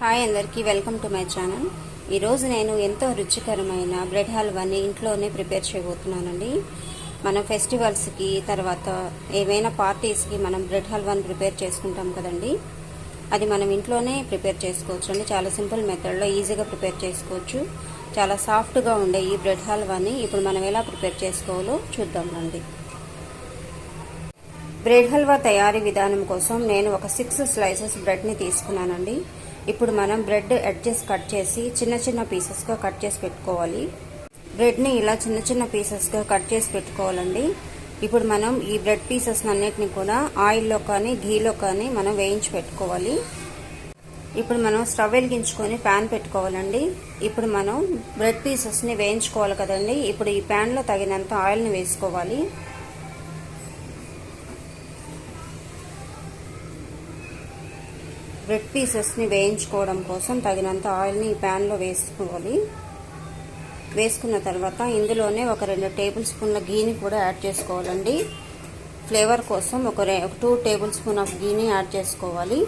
Hi అందరికీ welcome to my channel. ఈరోజు నేను ఎంతో రుచికరమైన బ్రెడ్ హల్వాని ఇంట్లోనే ప్రిపేర్ చేయబోతున్నానండి. మనం ఫెస్టివల్స్కి తర్వాత ఏవైనా పార్టీస్కి మనం బ్రెడ్ హల్వాని ప్రిపేర్ చేసుకుంటాం కదండి. అది మనం ఇంట్లోనే ప్రిపేర్ చేసుకోవచ్చు అండి చాలా సింపుల్ మెథడ్లో ఈజీగా ప్రిపేర్ చేసుకోవచ్చు. చాలా సాఫ్ట్గా ఉండే ఈ బ్రెడ్ హల్వాని ఇప్పుడు మనం ఎలా ప్రిపేర్ చేసుకోవాలో చూద్దాం రండి. బ్రెడ్ హల్వా తయారీ విధానం కోసం నేను ఒక సిక్స్ స్లైసెస్ బ్రెడ్ని తీసుకున్నానండి. ఇప్పుడు మనం బ్రెడ్ ఎడ్జెస్ కట్ చేసి చిన్న చిన్న పీసెస్గా కట్ చేసి పెట్టుకోవాలి. బ్రెడ్ని ఇలా చిన్న చిన్న పీసెస్గా కట్ చేసి పెట్టుకోవాలండి. ఇప్పుడు మనం ఈ బ్రెడ్ పీసెస్ అన్నిటిని కూడా ఆయిల్లో కానీ ఘీలో కానీ మనం వేయించి పెట్టుకోవాలి. ఇప్పుడు మనం స్టవ్ వెలిగించుకొని ప్యాన్ పెట్టుకోవాలండి. ఇప్పుడు మనం బ్రెడ్ పీసెస్ని వేయించుకోవాలి కదండి. ఇప్పుడు ఈ ప్యాన్లో తగినంత ఆయిల్ని వేసుకోవాలి. బ్రెడ్ పీసెస్ని వేయించుకోవడం కోసం తగినంత ఆయిల్ని ఈ ప్యాన్లో వేసుకోవాలి. వేసుకున్న తర్వాత ఇందులోనే ఒక రెండు టేబుల్ స్పూన్ల గీని కూడా యాడ్ చేసుకోవాలండి. ఫ్లేవర్ కోసం ఒక టూ టేబుల్ స్పూన్ ఆఫ్ గీని యాడ్ చేసుకోవాలి.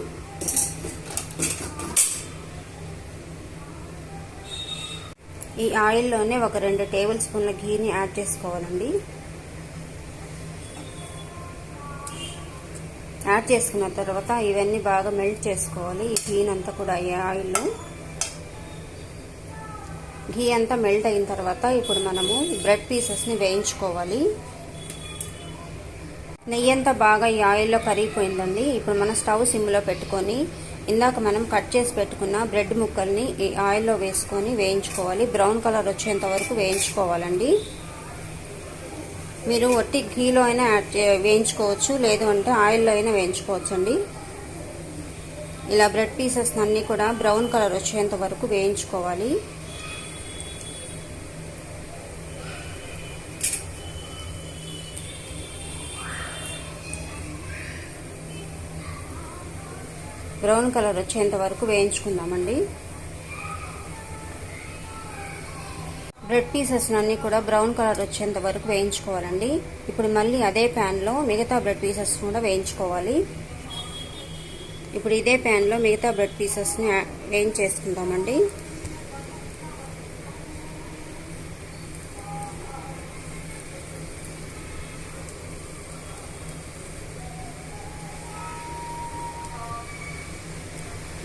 ఈ ఆయిల్లోనే ఒక రెండు టేబుల్ స్పూన్ల గీని యాడ్ చేసుకోవాలండి. యాడ్ చేసుకున్న తర్వాత ఇవన్నీ బాగా మెల్ట్ చేసుకోవాలి. ఈ ఘీ అంతా కూడా ఈ ఆయిల్లో ఘీ అంతా మెల్ట్ అయిన తర్వాత ఇప్పుడు మనము బ్రెడ్ పీసెస్ని వేయించుకోవాలి. నెయ్యి అంతా బాగా ఈ ఆయిల్లో కరిగిపోయిందండి. ఇప్పుడు మనం స్టవ్ సిమ్లో పెట్టుకొని ఇందాక మనం కట్ చేసి పెట్టుకున్న బ్రెడ్ ముక్కల్ని ఈ ఆయిల్లో వేసుకొని వేయించుకోవాలి. బ్రౌన్ కలర్ వచ్చేంత వరకు వేయించుకోవాలండి. మీరు ఒట్టి ఘీలో అయినా యాడ్ వేయించుకోవచ్చు లేదు అంటే ఆయిల్లో అయినా వేయించుకోవచ్చు అండి ఇలా బ్రెడ్ పీసెస్ అన్నీ కూడా బ్రౌన్ కలర్ వచ్చేంత వరకు వేయించుకోవాలి. బ్రౌన్ కలర్ వచ్చేంత వరకు వేయించుకుందామండి. బ్రెడ్ పీసెస్ అన్ని కూడా బ్రౌన్ కలర్ వచ్చేంత వరకు వేయించుకోవాలండి. ఇప్పుడు మళ్ళీ అదే ప్యాన్లో మిగతా బ్రెడ్ పీసెస్ కూడా వేయించుకోవాలి. ఇప్పుడు ఇదే ప్యాన్లో మిగతా బ్రెడ్ పీసెస్ని వేయించేసుకుందామండి.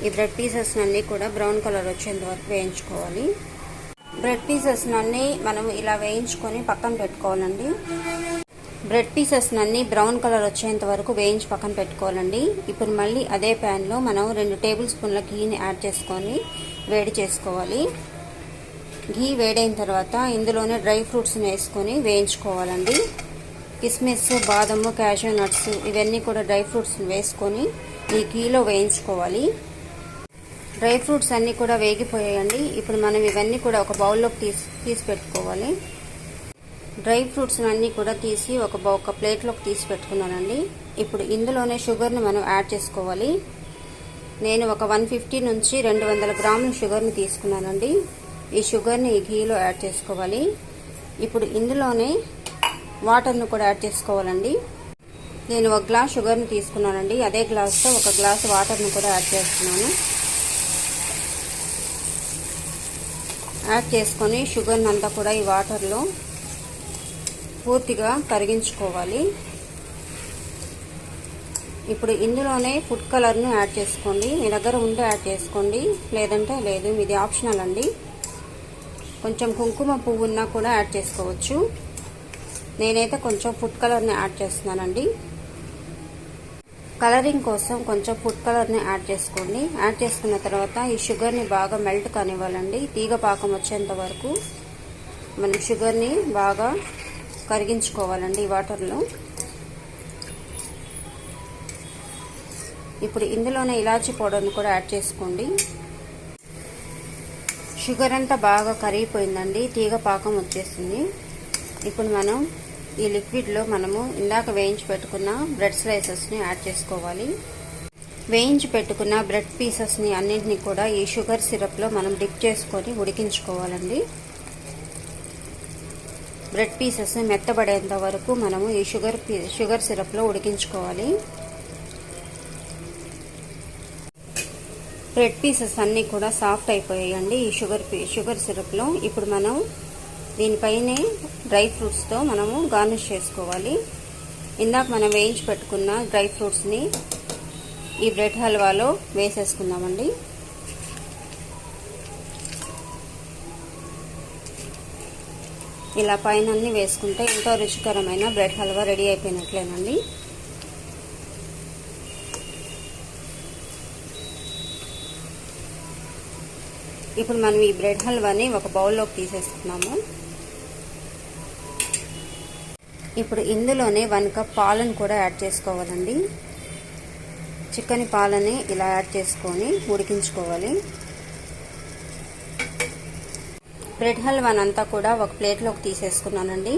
ఈ బ్రెడ్ పీసెస్ అన్ని కూడా బ్రౌన్ కలర్ వచ్చేంత వరకు వేయించుకోవాలి. బ్రెడ్ పీసెస్ అన్ని మనం ఇలా వేయించుకొని పక్కన పెట్టుకోవాలండి. బ్రెడ్ పీసెస్ అన్ని బ్రౌన్ కలర్ వచ్చేంత వరకు వేయించి పక్కన పెట్టుకోవాలండి. ఇప్పుడు మళ్ళీ అదే ప్యాన్లో మనం రెండు టేబుల్ స్పూన్ల ఘీని యాడ్ చేసుకొని వేడి చేసుకోవాలి. ఘీ వేడైన తర్వాత ఇందులోనే డ్రై ఫ్రూట్స్ని వేసుకొని వేయించుకోవాలండి. కిస్మిస్ బాదము క్యాషూ నట్స్ ఇవన్నీ కూడా డ్రై ఫ్రూట్స్ని వేసుకొని ఈ ఘీలో వేయించుకోవాలి. డ్రై ఫ్రూట్స్ అన్నీ కూడా వేగిపోయాయండి. ఇప్పుడు మనం ఇవన్నీ కూడా ఒక బౌల్లోకి తీసి తీసి పెట్టుకోవాలి. డ్రై ఫ్రూట్స్ అన్నీ కూడా తీసి ఒక ఒక ప్లేట్లోకి తీసి పెట్టుకున్నానండి. ఇప్పుడు ఇందులోనే షుగర్ని మనం యాడ్ చేసుకోవాలి. నేను ఒక వన్ ఫిఫ్టీ నుంచి రెండు వందల గ్రాముల షుగర్ని తీసుకున్నానండి. ఈ షుగర్ని ఈ ఘీలో యాడ్ చేసుకోవాలి. ఇప్పుడు ఇందులోనే వాటర్ను కూడా యాడ్ చేసుకోవాలండి. నేను ఒక గ్లాస్ షుగర్ని తీసుకున్నానండి. అదే గ్లాస్తో ఒక గ్లాస్ వాటర్ని కూడా యాడ్ చేస్తున్నాను. యాడ్ చేసుకొని షుగర్ని అంతా కూడా ఈ వాటర్లో పూర్తిగా కరిగించుకోవాలి. ఇప్పుడు ఇందులోనే ఫుడ్ కలర్ను యాడ్ చేసుకోండి. మీ దగ్గర ఉంటే యాడ్ చేసుకోండి. లేదంటే లేదు ఇది ఆప్షనల్ అండి. కొంచెం కుంకుమ పువ్వు ఉన్నా కూడా యాడ్ చేసుకోవచ్చు. నేనైతే కొంచెం ఫుడ్ కలర్ని యాడ్ చేస్తున్నానండి. కలరింగ్ కోసం కొంచెం ఫుడ్ కలర్ని యాడ్ చేసుకోండి. యాడ్ చేసుకున్న తర్వాత ఈ షుగర్ని బాగా మెల్ట్ కానివ్వాలండి. తీగ పాకం వచ్చేంత వరకు మనం షుగర్ని బాగా కరిగించుకోవాలండి ఈ వాటర్లో. ఇప్పుడు ఇందులోనే ఇలాచి పౌడర్ని కూడా యాడ్ చేసుకోండి. షుగర్ అంతా బాగా కరిగిపోయిందండి. తీగ పాకం వచ్చేసింది. ఇప్పుడు మనం ఈ లిక్విడ్లో మనము ఇందాక వేయించి పెట్టుకున్న బ్రెడ్ స్లైసెస్ని యాడ్ చేసుకోవాలి. వేయించి పెట్టుకున్న బ్రెడ్ పీసెస్ని అన్నింటినీ కూడా ఈ షుగర్ సిరప్లో మనం డిప్ చేసుకొని ఉడికించుకోవాలండి. బ్రెడ్ పీసెస్ని మెత్తబడేంత వరకు మనము ఈ షుగర్ షుగర్ సిరప్లో ఉడికించుకోవాలి. బ్రెడ్ పీసెస్ అన్నీ కూడా సాఫ్ట్ అయిపోయాయండి ఈ షుగర్ షుగర్ సిరప్లో ఇప్పుడు మనం దీనిపైనే డ్రై ఫ్రూట్స్తో మనము గార్నిష్ చేసుకోవాలి. ఇందాక మనం వేయించి పెట్టుకున్న డ్రై ఫ్రూట్స్ని ఈ బ్రెడ్ హల్వాలో వేసేసుకుందామండి. ఇలా పైన అన్ని వేసుకుంటే ఎంతో రుచికరమైన బ్రెడ్ హల్వా రెడీ అయిపోయినట్లేనండి. ఇప్పుడు మనం ఈ బ్రెడ్ హల్వాని ఒక బౌల్లోకి తీసేసుకున్నాము ఇప్పుడు ఇందులోనే వన్ కప్ పాలను కూడా యాడ్ చేసుకోవాలండి. చికెన్ పాలని ఇలా యాడ్ చేసుకొని ఉడికించుకోవాలి. బ్రెడ్ హల్వాన్ అంతా కూడా ఒక ప్లేట్లోకి తీసేసుకున్నానండి.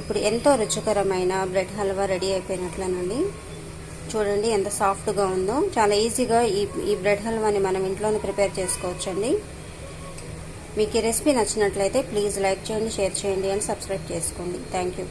ఇప్పుడు ఎంతో రుచికరమైన బ్రెడ్ హల్వా రెడీ అయిపోయినట్లేనండి. చూడండి ఎంత సాఫ్ట్గా ఉందో. చాలా ఈజీగా ఈ ఈ బ్రెడ్ హల్వాని మనం ఇంట్లోనే ప్రిపేర్ చేసుకోవచ్చండి. మీకు ఈ రెసిపీ నచ్చినట్లయితే ప్లీజ్ లైక్ చేయండి షేర్ చేయండి అండ్ సబ్స్క్రైబ్ చేసుకోండి. Thank you.